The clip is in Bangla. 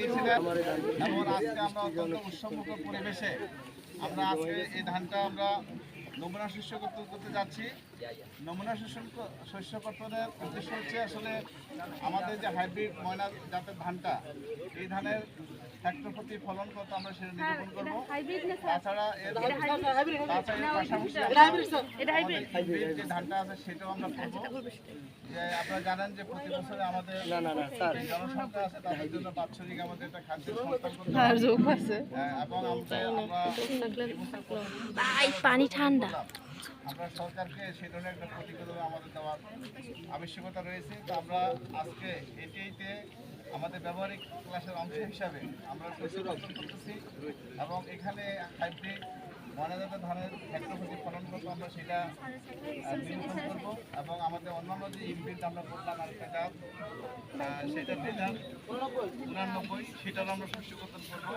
গিয়েছিলেন এবং আজকে আমরা অত্যন্ত উৎসবমুখর পরিবেশে আমরা আজকে এই ধানটা আমরা নমুনা শস্য করতে যাচ্ছি। নমুনা শস্য শস্য কর্তনের উদ্দেশ্য হচ্ছে আসলে আমাদের যে হাইব্রিড ময়না জাতের ধানটা, এই ধানের হেক্টর প্রতি ফলন কত আমরা সেটা নিরূপণ করব। তাছাড়া এর যে ধানটা আছে সেটাও আমরা করব। যে আপনারা জানেন যে প্রতি বছরে আমাদের জনসংখ্যা আছে তাদের জন্য বাৎসরিক আমাদের একটা খাদ্য হয়। হ্যাঁ, এবং আমরা পানি ঠান্ডা। আমরা সরকারকে সেই ধরনের একটা প্রতিবেদন আমাদের দেওয়ার আবশ্যকতা রয়েছে। তো আমরা আজকে এটিতে আমাদের ব্যবহারিক ক্লাসের অংশ হিসাবে আমরা প্রচুর করতেছি এবং এখানে হাইব্রিড ময়নাজাত ধানের প্রতি ফলন করব আমরা সেটা নিরূপণ করব এবং আমাদের অন্যান্য যে ইনবিল্ড আমরা করলাম আর সেটা সেটা যেটা উনানব্বই সেটারও আমরা শস্য কর্তন করব।